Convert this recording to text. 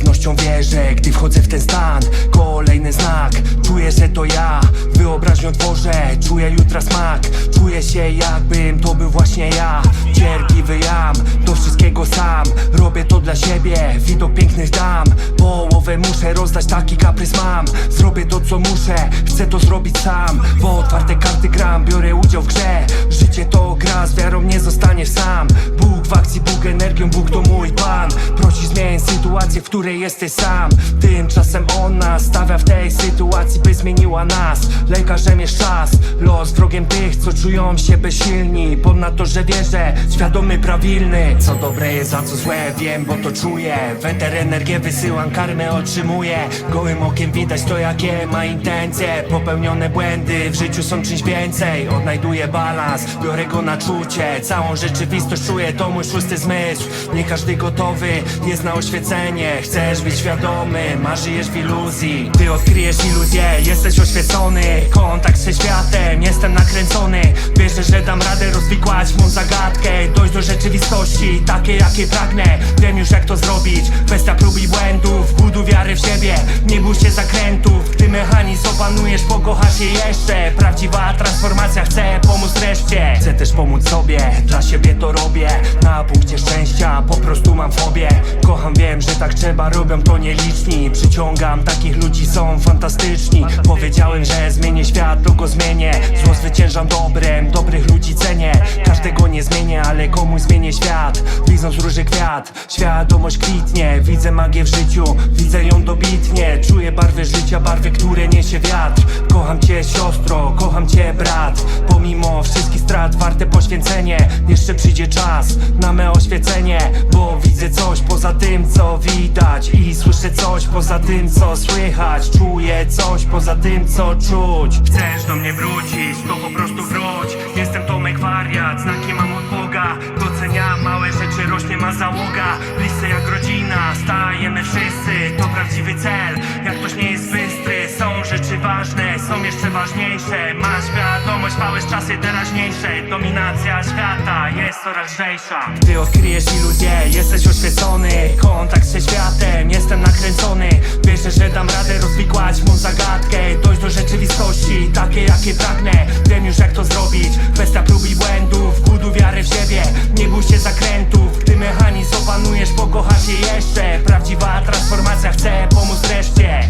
pewnością wierzę, gdy wchodzę w ten stan. Kolejny znak, czuję, że to ja. Wyobraźnią tworzę, czuję jutra smak. Czuję się jakbym to był właśnie ja. Cierpliwy jam, wszystkiego sam. Robię to dla siebie, widok pięknych dam. Połowę muszę rozdać, taki kaprys mam. Zrobię to co muszę, chcę to zrobić sam. Bo otwarte karty gram, biorę udział w grze. Życie to gra, z wiarą nie zostaniesz sam. Bóg w akcji, Bóg energią, Bóg to mój Pan. Prosi zmień sytuację, w której jesteś sam. Tymczasem On nas stawia w tej sytuacji, by zmieniła nas. Lekarzem jest czas, los wrogiem tych, co czują się bezsilni. Ponadto, że wierzę, świadomy, prawilny. Co dobre jest, a co złe, wiem, bo to czuję. Weter energię wysyłam, karmę otrzymuję. Gołym okiem widać to, jakie ma intencje. Popełnione błędy w życiu są czymś więcej. Odnajduję balans, biorę go na czucie. Całą rzeczywistość czuję, to mój szósty zmysł. Nie każdy gotowy jest na oświecenie. Chcesz być świadomy, marzyjesz w iluzji. Ty odkryjesz iluzję, jesteś oświecony. Kontakt ze światem, jestem nakręcony. Wierzę, że dam radę rozwikłać mą zagadkę Dojść do rzeczywistości, takiej jakiej pragnę. Wiem już jak to zrobić, kwestia prób i błędów Budu wiarę w siebie, nie bój się zakrętów mechanizm opanujesz, pokochasz je jeszcze. Prawdziwa transformacja, chcę pomóc reszcie. Chcę też pomóc sobie, dla siebie to robię. Na punkcie szczęścia, po prostu mam fobię. Kocham, wiem, że tak trzeba, robią to nieliczni. Przyciągam takich ludzi, są fantastyczni. Powiedziałem, że zmienię świat, to go zmienię. Zło zwyciężam dobrem, dobrych ludzi cenię. Każdego nie zmienię, ale komuś zmienię świat. Widzą z róży kwiat, świadomość kwitnie. Widzę magię w życiu, widzę ją dobitnie. Czuję barwy życia, barwy, które niesie wiatr. Kocham cię siostro, kocham cię brat. Pomimo wszystkich strat, warte poświęcenie. Jeszcze przyjdzie czas na me oświecenie Bo widzę coś poza tym, co widać. I słyszę coś poza tym, co słychać. Czuję coś poza tym, co czuć. Chcesz do mnie wrócić, to po prostu wróć. Jestem Tomek wariat, znaki mam od Boga. Doceniam małe rzeczy, rośnie ma załoga. Bliscy jak rodzina, stajemy wszyscy To prawdziwy cel, są jeszcze ważniejsze. Masz świadomość, małe czasy teraźniejsze. Dominacja świata jest coraz lżejsza. Gdy odkryjesz iluzję, jesteś oświecony. Kontakt ze światem, jestem nakręcony. Wierzę, że dam radę rozwikłać mą zagadkę. Dojść do rzeczywistości, takiej jakiej pragnę. Wiem już jak to zrobić, kwestia prób i błędów Budu wiarę w siebie, nie bój się zakrętów Gdy mechanizm opanujesz, pokochasz je jeszcze. Prawdziwa transformacja, chcę pomóc reszcie